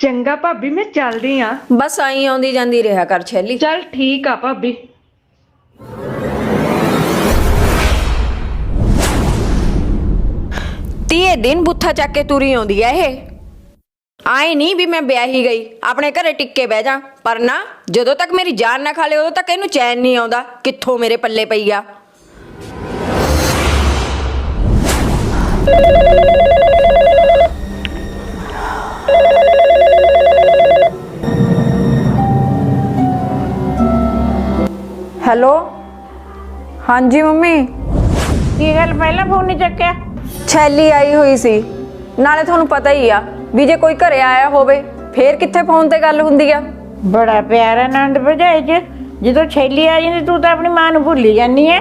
ਚੰਗਾ ਭਾਬੀ ਮੈਂ ਚੱਲਦੀ ਆ। ਬਸ ਆਈ ਆਉਂਦੀ ਜਾਂਦੀ ਰਿਹਾ ਕਰ ਛੈਲੀ। ਚੱਲ ਠੀਕ ਆ ਭਾਬੀ। ਤੀਏ ਦਿਨ ਬੁੱਥਾ ਚੱਕ ਕੇ ਤੁਰੀ ਆਉਂਦੀ ਐ ਇਹ। ਆਏ ਨਹੀਂ ਵੀ ਮੈਂ ਵਿਆਹੀ ਗਈ ਆਪਣੇ ਘਰੇ ਟਿੱਕੇ ਬਹਿ ਜਾ। ਪਰ ਨਾ ਜਦੋਂ ਤੱਕ ਮੇਰੀ ਜਾਨ ਨਾ ਖਾਲੇ ਉਦੋਂ ਤੱਕ ਇਹਨੂੰ ਚੈਨ ਨਹੀਂ ਆਉਂਦਾ ਕਿੱਥੋਂ ਮੇਰੇ ਪੱਲੇ ਪਈ ਆ। ਹੈਲੋ? ਹਾਂਜੀ ਮੰਮੀ? ਕੀ ਗੱਲ ਪਹਿਲਾਂ ਫੋਨ ਨਹੀਂ ਚੱਕਿਆ? ਛੈਲੀ ਆਈ ਹੋਈ ਸੀ। ਨਾਲੇ ਤੁਹਾਨੂੰ ਪਤਾ ਹੀ ਆ ਵੀ ਜੇ ਕੋਈ ਘਰੇ ਆਇਆ ਹੋਵੇ ਫੇਰ ਕਿੱਥੇ ਫੋਨ ਤੇ ਗੱਲ ਹੁੰਦੀ ਆ? ਬੜਾ ਪਿਆਰਾ ਆਨੰਦ ਭਜਾਈ ਚ। ਜਦੋਂ ਛੇਲੀ ਆ ਜਾਂਦੀ ਤੂੰ ਤਾਂ ਆਪਣੀ ਮਾਂ ਨੂੰ ਭੁੱਲੀ ਜਾਂਦੀ ਐ।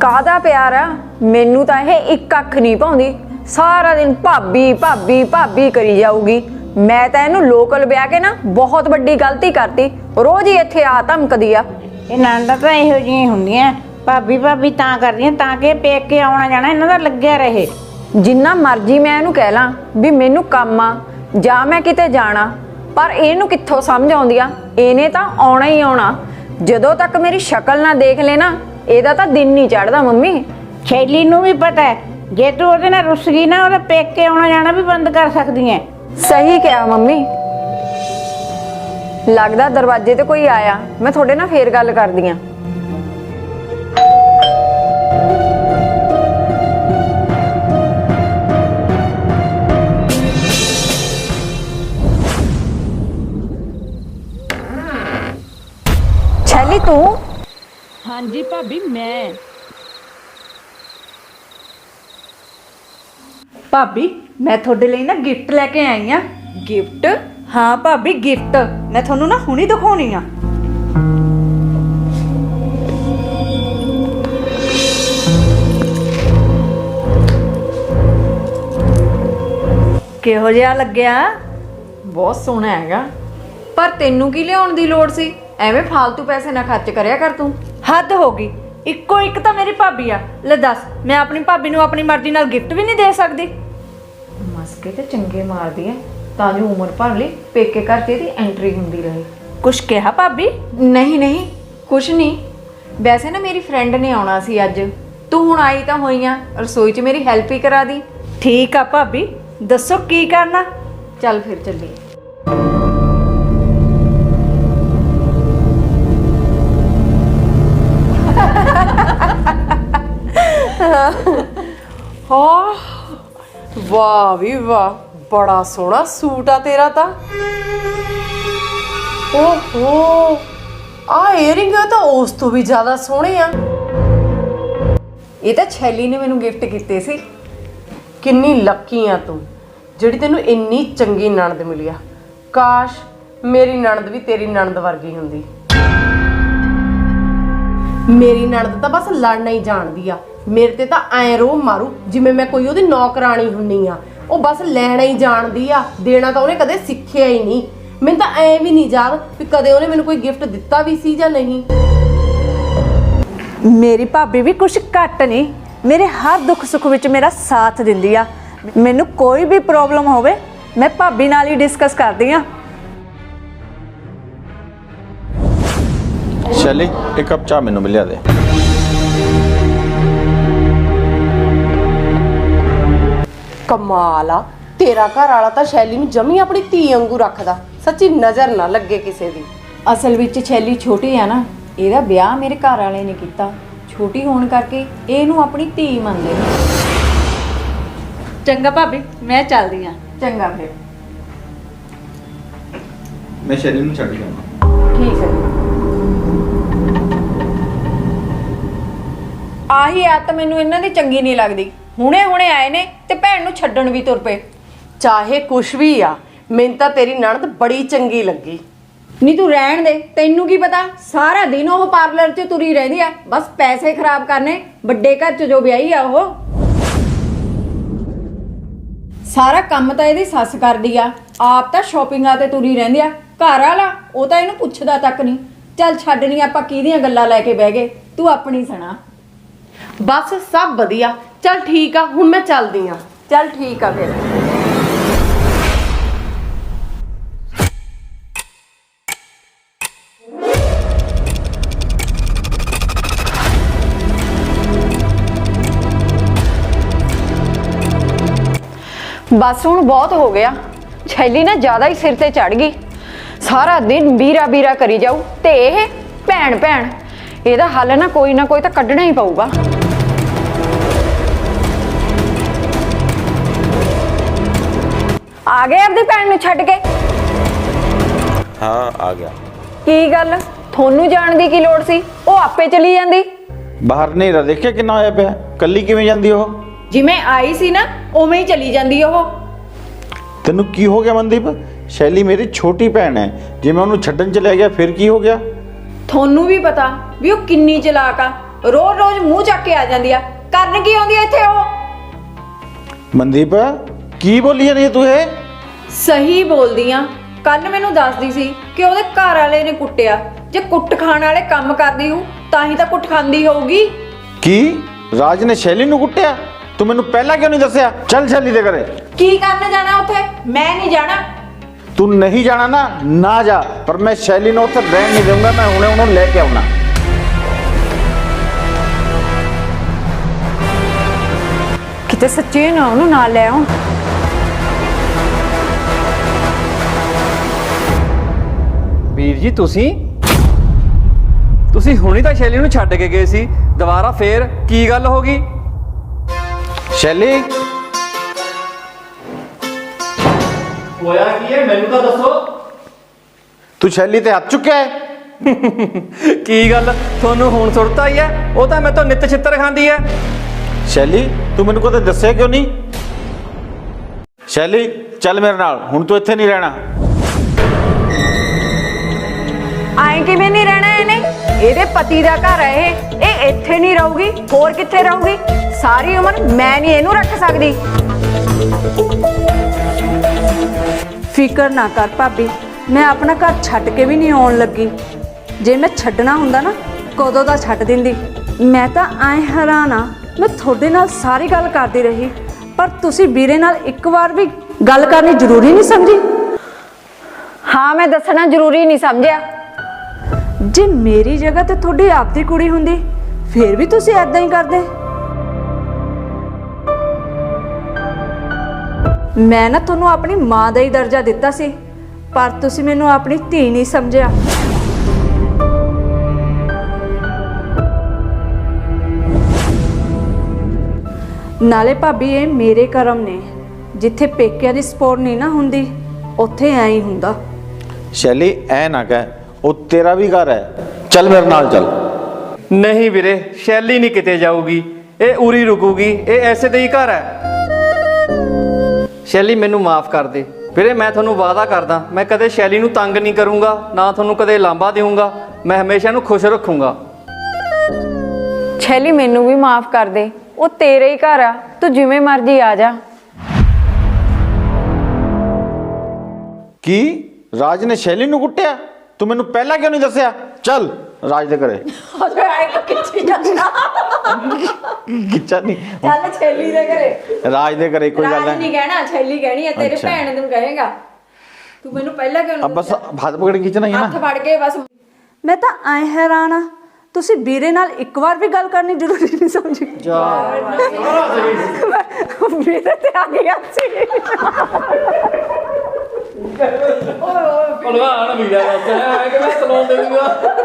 ਕਾਹਦਾ ਪਿਆਰ ਆ? ਮੈਨੂੰ ਤਾਂ ਇਹ ਇੱਕ ਅੱਖ ਨਹੀਂ ਪਾਉਂਦੀ। ਸਾਰਾ ਦਿਨ ਭਾਬੀ ਭਾਬੀ ਭਾਬੀ ਕਰੀ ਜਾਊਗੀ। ਮੈਂ ਤਾਂ ਇਹਨੂੰ ਲੋਕਲ ਵਿਆਹ ਕੇ ਨਾ ਬਹੁਤ ਵੱਡੀ ਗਲਤੀ ਕਰਤੀ। ਰੋਜ਼ ਹੀ ਇੱਥੇ ਆ ਧਮਕਦੀ ਆ। ਇਹ ਨੰਦਾ ਤਾਂ ਇਹੋ ਜਿਹੀਆਂ ਹੀ ਹੁੰਦੀਆਂ। ਭਾਬੀ ਭਾਬੀ ਤਾਂ ਕਰਦੀਆਂ ਤਾਂ ਕਿ ਪੇਕ ਕੇ ਆਉਣਾ ਜਾਣਾ ਇਹਨਾਂ ਦਾ ਲੱਗਿਆ ਰਹੇ। ਜਿੰਨਾ ਮਰਜ਼ੀ ਮੈਂ ਇਹਨੂੰ ਕਹਿ ਲਾਂ ਵੀ ਮੈਨੂੰ ਕੰਮ ਆ ਜਾਂ ਮੈਂ ਕਿਤੇ ਜਾਣਾ ਪਰ ਇਹਨੂੰ ਕਿੱਥੋਂ ਸਮਝ ਆਉਂਦੀ ਆ ਇਹਨੇ ਤਾਂ ਆਉਣਾ ਹੀ ਆਉਣਾ। ਜਦੋਂ ਤੱਕ ਮੇਰੀ ਸ਼ਕਲ ਨਾ ਦੇਖ ਲੈ ਨਾ ਇਹਦਾ ਤਾਂ ਦਿਨ ਨਹੀਂ ਚੜਦਾ ਮੰਮੀ। ਛੇਲੀ ਨੂੰ ਵੀ ਪਤਾ ਹੈ ਜੇ ਤੂੰ ਉਹਦੇ ਨਾਲ ਰੁੱਸ ਗਈ ਨਾ ਉਹਦਾ ਪੇਕ ਕੇ ਆਉਣਾ ਜਾਣਾ ਵੀ ਬੰਦ ਕਰ ਸਕਦੀ ਐ ਸਹੀ ਕਿਹਾ ਮੰਮੀ। ਲੱਗਦਾ ਦਰਵਾਜ਼ੇ ਤੇ ਕੋਈ ਆਇਆ। ਮੈਂ ਤੁਹਾਡੇ ਨਾਲ ਫੇਰ ਗੱਲ ਕਰਦੀ ਆ। ਛੈਲੀ ਤੂੰ? ਹਾਂਜੀ ਭਾਬੀ ਮੈਂ। ਭਾਬੀ ਮੈਂ ਤੁਹਾਡੇ ਲਈ ਨਾ ਗਿਫਟ ਲੈ ਕੇ ਆਈ ਆ। ਗਿਫਟ? ਹਾਂ ਭਾਬੀ ਗਿਫਟ ਮੈਂ ਤੁਹਾਨੂੰ ਨਾ ਹੁਣੀ ਦਿਖਾਉਣੀ ਆ। ਕਿਹੋ ਜਿਹਾ ਲੱਗਿਆ? ਬਹੁਤ ਸੋਹਣਾ ਹੈਗਾ। ਪਰ ਤੈਨੂੰ ਕੀ ਲਿਆਉਣ ਦੀ ਲੋੜ ਸੀ? ਐਵੇਂ ਫालतू ਪੈਸੇ ਨਾ ਖਰਚ ਕਰਿਆ ਕਰ ਤੂੰ। ਹੱਦ ਹੋ ਗਈ। ਇੱਕੋ ਇੱਕ ਤਾਂ ਮੇਰੀ ਭਾਬੀ ਆ। ਲੈ ਦੱਸ ਮੈਂ ਆਪਣੀ ਭਾਬੀ ਨੂੰ ਆਪਣੀ ਮਰਜ਼ੀ ਨਾਲ ਗਿਫਟ ਵੀ ਨਹੀਂ ਦੇ ਸਕਦੀ? ਮਸਕੇ ਤੇ ਚੰਗੇ ਮਾਰਦੀ ਐ। ਤਾਂ ਜੋ ਉਮਰ ਭਰ ਲਈ ਪੇਕੇ ਘਰ ਤੇ ਇਹਦੀ ਐਂਟਰੀ ਹੁੰਦੀ ਰਹੇ। ਕੁਛ ਕਿਹਾ ਭਾਬੀ? ਨਹੀਂ ਨਹੀਂ ਕੁਛ ਨਹੀਂ। ਵੈਸੇ ਨਾ ਮੇਰੀ ਫਰੈਂਡ ਨੇ ਆਉਣਾ ਸੀ ਅੱਜ। ਤੂੰ ਹੁਣ ਆਈ ਤਾਂ ਹੋਈ ਆ ਰਸੋਈ 'ਚ ਮੇਰੀ ਹੈਲਪ ਹੀ ਕਰਾ ਦੀ। ਠੀਕ ਆ ਭਾਬੀ ਦੱਸੋ ਕੀ ਕਰਨਾ? ਚੱਲ ਫਿਰ ਚੱਲੀਏ। ਹਾਂ। ਵਾਹ ਵੀ ਵਾਹ। ਬੜਾ ਸੋਹਣਾ ਸੂਟ ਆ ਤੇਰਾ ਤਾਂ। ਓਹੋ, ਆ ਏਅਰਿੰਗ ਤਾਂ ਉਸ ਤੋਂ ਵੀ ਜ਼ਿਆਦਾ ਸੋਹਣੇ ਆ। ਇਹ ਤਾਂ ਛੈਲੀ ਨੇ ਮੈਨੂੰ ਗਿਫਟ ਕੀਤੇ ਸੀ। ਕਿੰਨੀ ਲੱਕੀ ਆ ਤੂੰ, ਜਿਹੜੀ ਤੈਨੂੰ ਇੰਨੀ ਚੰਗੀ ਨਣਦ ਮਿਲੀ ਆ। ਕਾਸ਼ ਮੇਰੀ ਨਣਦ ਵੀ ਤੇਰੀ ਨਣਦ ਵਰਗੀ ਹੁੰਦੀ। ਮੇਰੀ ਨਣਦ ਤਾਂ ਬਸ ਲੜਨਾ ਹੀ ਜਾਣਦੀ ਆ। ਮੇਰੇ ਤੇ ਤਾਂ ਐ ਰੋ ਮਾਰੂ, ਜਿਵੇਂ ਮੈਂ ਕੋਈ ਉਹਦੀ ਨੌਕਰਾਣੀ ਹੁੰਨੀ ਆ। ਉਹ ਬਸ ਲੈਣਾ ਹੀ ਜਾਣਦੀ ਆ ਦੇਣਾ ਤਾਂ ਉਹਨੇ ਕਦੇ ਸਿੱਖਿਆ ਹੀ ਨਹੀਂ। ਮੈਨੂੰ ਤਾਂ ਐ ਵੀ ਨਹੀਂ ਯਾਦ ਵੀ ਕਦੇ ਉਹਨੇ ਮੈਨੂੰ ਕੋਈ ਗਿਫਟ ਦਿੱਤਾ ਵੀ ਸੀ ਜਾਂ ਨਹੀਂ। ਮੇਰੀ ਭਾਬੀ ਵੀ ਕੁਛ ਘੱਟ ਨਹੀਂ ਮੇਰੇ ਹਰ ਦੁੱਖ ਸੁੱਖ ਵਿੱਚ ਮੇਰਾ ਸਾਥ ਦਿੰਦੀ ਆ। ਮੈਨੂੰ ਕੋਈ ਵੀ ਪ੍ਰੋਬਲਮ ਹੋਵੇ ਮੈਂ ਭਾਬੀ ਨਾਲ ਹੀ ਡਿਸਕਸ ਕਰਦੀ ਆ। ਸ਼ੈਲੀ ਇੱਕ ਕੱਪ ਚਾਹ ਮੈਨੂੰ ਮਿਲਿਆ ਦੇ। ਕਮਾਲ ਆ। ਤੇਰਾ ਘਰ ਵਾਲਾ ਤਾਂ ਸ਼ੈਲੀ ਨੂੰ ਜਮੀ ਆਪਣੀ ਧੀ ਵਾਂਗੂ ਰੱਖਦਾ। ਸੱਚੀ ਨਜ਼ਰ ਨਾ ਲੱਗੇ ਕਿਸੇ ਦੀ। ਅਸਲ ਵਿੱਚ ਛੈਲੀ ਛੋਟੀ ਆ ਨਾ ਇਹਦਾ ਵਿਆਹ ਮੇਰੇ ਘਰ ਵਾਲੇ ਨੇ ਕੀਤਾ। ਛੋਟੀ ਹੋਣ ਕਰਕੇ ਇਹਨੂੰ ਆਪਣੀ ਧੀ ਮੰਨਦੇ ਨੇ। ਚੰਗਾ ਭਾਬੀ ਮੈਂ ਚੱਲਦੀ ਆ। ਚੰਗਾ ਫਿਰ। ਮੈਂ ਸ਼ੈਲੀ ਨੂੰ ਛੱਡ ਜਾਵਾਂ ਠੀਕ ਹੈ। ਆਹੀ ਆਤ ਮੈਨੂੰ ਇਹਨਾਂ ਦੀ ਚੰਗੀ ਨਹੀਂ ਲੱਗਦੀ। ਹੁਣੇ ਹੁਣੇ ਆਏ ਨੇ ਤੇ ਭੈਣ ਨੂੰ ਛੱਡਣ ਵੀ ਤੁਰ ਪਏ। ਚਾਹੇ ਕੁਛ ਵੀ ਆ ਮੈਨੂੰ ਤਾਂ ਤੇਰੀ ਨਣਦ ਬੜੀ ਚੰਗੀ ਲੱਗੀ। ਨਹੀਂ ਤੂੰ ਰਹਿਣ ਦੇ ਤੈਨੂੰ ਕੀ ਪਤਾ? ਸਾਰਾ ਦਿਨ ਉਹ ਪਾਰਲਰ 'ਚ ਤੁਰੀ ਰਹਿੰਦੀ ਆ ਬਸ ਪੈਸੇ ਖਰਾਬ ਕਰਨੇ ਵੱਡੇ ਘਰ 'ਚ ਜੋ ਵਿਆਹੀ ਆ ਉਹ। ਸਾਰਾ ਕੰਮ ਤਾਂ ਇਹਦੀ ਸੱਸ ਕਰਦੀ ਆ ਆਪ ਤਾਂ ਸ਼ਾਪਿੰਗਾਂ ਤੇ ਤੁਰੀ ਰਹਿੰਦੀ ਆ। ਘਰ ਵਾਲਾ ਉਹ ਤਾਂ ਇਹਨੂੰ ਪੁੱਛਦਾ ਤੱਕ ਨਹੀਂ। ਚੱਲ ਛੱਡਣੀ ਆਪਾਂ ਕਿਹਦੀਆਂ ਗੱਲਾਂ ਲੈ ਕੇ ਬਹਿ ਗਏ? ਤੂੰ ਆਪਣੀ ਸੁਣਾ। ਬਸ ਸਭ ਵਧੀਆ। ਚੱਲ ਠੀਕ ਆ ਹੁਣ ਮੈਂ ਚੱਲਦੀ ਆ। ਚੱਲ ਠੀਕ ਆ ਫਿਰ। ਬਸ ਹੁਣ ਬਹੁਤ ਹੋ ਗਿਆ। ਛੈਲੀ ਨਾ ਜ਼ਿਆਦਾ ਹੀ ਸਿਰ ਤੇ ਚੜ ਗਈ। ਸਾਰਾ ਦਿਨ ਬੀਰਾ ਬੀਰਾ ਕਰੀ ਜਾਊ ਤੇ ਇਹ ਭੈਣ ਭੈਣ ਇਹਦਾ ਹੱਲ ਨਾ ਕੋਈ ਨਾ ਕੋਈ ਤਾਂ ਕੱਢਣਾ ਹੀ ਪਊਗਾ। ਆ ਗਏ ਆਪਦੀ ਭੈਣ ਨੂੰ ਛੱਡ ਕੇ ਹਾਂ ਆ ਗਿਆ ਕੀ ਗੱਲ ਤੁਹਾਨੂੰ ਜਾਣ ਦੀ ਕੀ ਲੋੜ ਸੀ ਉਹ ਆਪੇ ਚਲੀ ਜਾਂਦੀ ਬਾਹਰ ਨਹੀਂ ਰ ਦੇਖਿਆ ਕਿੰਨਾ ਹੋਇਆ ਪਿਆ ਕੱਲੀ ਕਿਵੇਂ ਜਾਂਦੀ ਉਹ ਜਿਵੇਂ ਆਈ ਸੀ ਨਾ ਉਵੇਂ ਹੀ ਚਲੀ ਜਾਂਦੀ ਉਹ ਤੈਨੂੰ ਕੀ ਹੋ ਗਿਆ ਮਨਦੀਪ ਸ਼ੈਲੀ ਮੇਰੀ ਛੋਟੀ ਭੈਣ ਹੈ ਜੇ ਮੈਂ ਉਹਨੂੰ ਛੱਡਣ ਚਲਿਆ ਗਿਆ ਫਿਰ ਕੀ ਹੋ ਗਿਆ ਤੁਹਾਨੂੰ ਵੀ ਪਤਾ ਵੀ ਉਹ ਕਿੰਨੀ ਚਲਾਕ ਆ ਰੋਜ਼ ਰੋਜ਼ ਮੂੰਹ ਚੱਕ ਕੇ ਆ ਜਾਂਦੀ ਆ ਕਰਨ ਕੀ ਆਉਂਦੀ ਆ ਇੱਥੇ ਉਹ ਮਨਦੀਪ ਕੀ ਬੋਲੀ ਜਾਂਦੀ ਹੈ ਤੂੰ ਇਹ ਸਹੀ ਬੋਲਦੀ ਆ। ਕੱਲ ਮੈਨੂੰ ਦੱਸਦੀ ਸੀ ਕਿ ਉਹਦੇ ਘਰ ਵਾਲੇ ਨੇ ਕੁੱਟਿਆ। ਜੇ ਕੁੱਟ ਖਾਣ ਵਾਲੇ ਕੰਮ ਕਰਦੀ ਹੂੰ ਤਾਂ ਹੀ ਤਾਂ ਕੁੱਟ ਖਾਂਦੀ ਹੋਊਗੀ। ਕੀ? ਰਾਜ ਨੇ ਸ਼ੈਲੀ ਨੂੰ ਕੁੱਟਿਆ? ਤੂੰ ਮੈਨੂੰ ਪਹਿਲਾਂ ਕਿਉਂ ਨਹੀਂ ਦੱਸਿਆ? ਚੱਲ ਸ਼ੈਲੀ ਦੇ ਘਰੇ। ਕੀ ਕਰਨ ਜਾਣਾ ਉੱਥੇ? ਮੈਂ ਨਹੀਂ ਜਾਣਾ। ਤੂੰ ਨਹੀਂ ਜਾਣਾ ਨਾ ਨਾ ਜਾ। ਪਰ ਮੈਂ ਸ਼ੈਲੀ ਨੂੰ ਉੱਥੇ ਰਹਿਣ ਨਹੀਂ ਦਊਂਗਾ ਮੈਂ ਹੁਣੇ ਉਹਨੂੰ ਲੈ ਕੇ ਆਉਣਾ। ਕਿਤੇ ਸੱਚੇ ਨਾ ਉਹਨੂੰ ਨਾਲ ਲੈ ਆਉਂ ਵੀਰ ਜੀ ਤੁਸੀਂ? ਤੁਸੀਂ ਹੁਣੀ ਤਾਂ ਸ਼ੈਲੀ ਨੂੰ ਛੱਡ ਕੇ ਗਏ ਸੀ। ਦੁਬਾਰਾ ਫੇਰ ਕੀ ਗੱਲ ਹੋ ਗਈ? ਸ਼ੈਲੀ? ਹੋਇਆ ਕੀ ਹੈ? ਮੈਨੂੰ ਤਾਂ ਦੱਸੋ। ਤੂੰ ਸ਼ੈਲੀ ਤੇ ਹੱਥ ਚੁੱਕਿਆ ਹੈ? ਕੀ ਗੱਲ? ਤੁਹਾਨੂੰ ਹੁਣ ਸੁਰਤਾ ਹੀ ਹੈ? ਉਹ ਤਾਂ ਮੈਂ ਤੋਂ ਨਿੱਤ ਛਿੱਤਰ ਖਾਂਦੀ ਹੈ। ਸ਼ੈਲੀ ਤੂੰ ਮੈਨੂੰ ਕਦੇ ਦੱਸਿਆ ਕਿਉਂ ਨਹੀਂ? ਸ਼ੈਲੀ ਚੱਲ ਮੇਰੇ ਨਾਲ। ਹੁਣ ਤੂੰ ਇੱਥੇ ਨਹੀਂ ਰਹਿਣਾ। ਆਏ ਕਿਵੇਂ ਨਹੀਂ ਰਹਿਣਾ ਇਹਨੇ? ਇਹਦੇ ਪਤੀ ਦਾ ਘਰ ਹੈ ਇਹ। ਇਹ ਇੱਥੇ ਨਹੀਂ ਰਹੂਗੀ ਹੋਰ ਕਿੱਥੇ ਰਹੂਗੀ? ਸਾਰੀ ਉਮਰ ਮੈਂ ਨਹੀਂ ਇਹਨੂੰ ਰੱਖ ਸਕਦੀ। ਫਿਕਰ ਨਾ ਕਰ ਭਾਬੀ ਮੈਂ ਆਪਣਾ ਘਰ ਛੱਡ ਕੇ ਵੀ ਨਹੀਂ ਆਉਣ ਲੱਗੀ। ਜੇ ਮੈਂ ਛੱਡਣਾ ਹੁੰਦਾ ਨਾ ਕਦੋਂ ਦਾ ਛੱਡ ਦਿੰਦੀ? ਮੈਂ ਤਾਂ ਐ ਹੈਰਾਨ ਆ ਮੈਂ ਤੁਹਾਡੇ ਨਾਲ ਸਾਰੀ ਗੱਲ ਕਰਦੀ ਰਹੀ ਪਰ ਤੁਸੀਂ ਵੀਰੇ ਨਾਲ ਇੱਕ ਵਾਰ ਵੀ ਗੱਲ ਕਰਨੀ ਜ਼ਰੂਰੀ ਨਹੀਂ ਸਮਝੀ। ਹਾਂ ਮੈਂ ਦੱਸਣਾ ਜ਼ਰੂਰੀ ਨਹੀਂ ਸਮਝਿਆ। ਜੇ ਮੇਰੀ ਜਗ੍ਹਾ ਤੇ ਤੁਹਾਡੀ ਆਪਦੀ ਕੁੜੀ ਹੁੰਦੀ, ਫਿਰ ਵੀ ਤੁਸੀਂ ਐਦਾਂ ਹੀ ਕਰਦੇ। ਮੈਂ ਨਾ ਤੁਹਾਨੂੰ ਆਪਣੀ ਮਾਂ ਦਾ ਹੀ ਦਰਜਾ ਦਿੱਤਾ ਸੀ, ਪਰ ਤੁਸੀਂ ਮੈਨੂੰ ਆਪਣੀ ਧੀ ਨਹੀਂ ਸਮਝਿਆ। ਨਾਲੇ ਭਾਬੀ, ਇਹ ਮੇਰੇ ਕਰਮ ਨੇ। ਜਿੱਥੇ ਪੇਕਿਆਂ ਦੀ ਸਪੋਰਟ ਨਹੀਂ ਨਾ ਹੁੰਦੀ, ਉੱਥੇ ਐਂ ਹੀ ਹੁੰਦਾ। ਸ਼ੈਲੀ, ਐ ਨਾ ਕਹਿ। ਉਹ ਤੇਰਾ ਵੀ ਘਰ ਹੈ। ਚੱਲ ਮੇਰੇ ਨਾਲ ਚੱਲ। ਨਹੀਂ ਵੀਰੇ ਸ਼ੈਲੀ ਨਹੀਂ ਕਿਤੇ ਜਾਊਗੀ। ਇਹ ਉਰੀ ਰੁਕੂਗੀ ਇਹ ਐਸੇ ਦੇ ਹੀ ਘਰ ਹੈ। ਸ਼ੈਲੀ ਮੈਨੂੰ ਮਾਫ ਕਰ ਦੇ। ਵੀਰੇ ਮੈਂ ਤੁਹਾਨੂੰ ਵਾਅਦਾ ਕਰਦਾ ਮੈਂ ਕਦੇ ਸ਼ੈਲੀ ਨੂੰ ਤੰਗ ਨਹੀਂ ਕਰੂੰਗਾ ਨਾ ਤੁਹਾਨੂੰ ਕਦੇ ਲਾਂਬਾ ਦੇਵਾਂਗਾ ਮੈਂ ਹਮੇਸ਼ਾ ਇਹਨੂੰ ਖੁਸ਼ ਰੱਖੂੰਗਾ। ਛੈਲੀ ਮੈਨੂੰ ਵੀ ਮਾਫ ਕਰ ਦੇ। ਉਹ ਤੇਰੇ ਹੀ ਘਰ ਆ ਤੂੰ ਜਿਵੇਂ ਮਰਜ਼ੀ ਆ ਜਾ। ਕੀ? ਰਾਜ ਨੇ ਸ਼ੈਲੀ ਨੂੰ ਕੁੱਟਿਆ? ਤੂੰ ਮੈਨੂੰ ਪਹਿਲਾਂ ਕਿਉਂ ਨਹੀਂ ਦੱਸਿਆ? ਚੱਲ ਰਾਜ ਦੇ ਘਰੇ। ਕਿੱਚਾ ਨਹੀਂ? ਚੱਲ ਛੈਲੀ ਦੇ ਘਰੇ। ਰਾਜ ਦੇ ਘਰੇ ਕੋਈ ਗੱਲ ਰਾਜ ਨਹੀਂ ਹੈ ਕਹਿਣਾ ਛੈਲੀ ਕਹਿਣੀ ਹੈ ਤੇਰੇ ਅੱਛਾ। ਭੈਣ ਨੂੰ ਕਹੇਗਾ। ਤੂੰ ਮੈਨੂੰ ਪਹਿਲਾਂ ਕਿਉਂ ਅਬ ਬਸ ਹੱਥ ਪਕੜ ਕੇ ਖਿੱਚਣਾ ਹੀ ਹੈ ਹੱਥ ਨਾ ਫੜ ਕੇ ਬਸ। ਮੈਂ ਤਾਂ ਐ ਹੈਰਾਨ ਆ ਤੁਸੀਂ ਵੀਰੇ ਨਾਲ ਇੱਕ ਵਾਰ ਵੀ ਗੱਲ ਕਰਨੀ ਜ਼ਰੂਰੀ ਨਹੀਂ ਸਮਝੀ। ਵੀਰੇ ਤੇ ਆ ਗਿਆ ਸੀ ਭਲਵਾਨ ਵੀਰਾ ਬਸ ਹੈ ਕਿ ਮੈਂ ਤਲੋਂ ਦੇ ਦੂੰਗਾ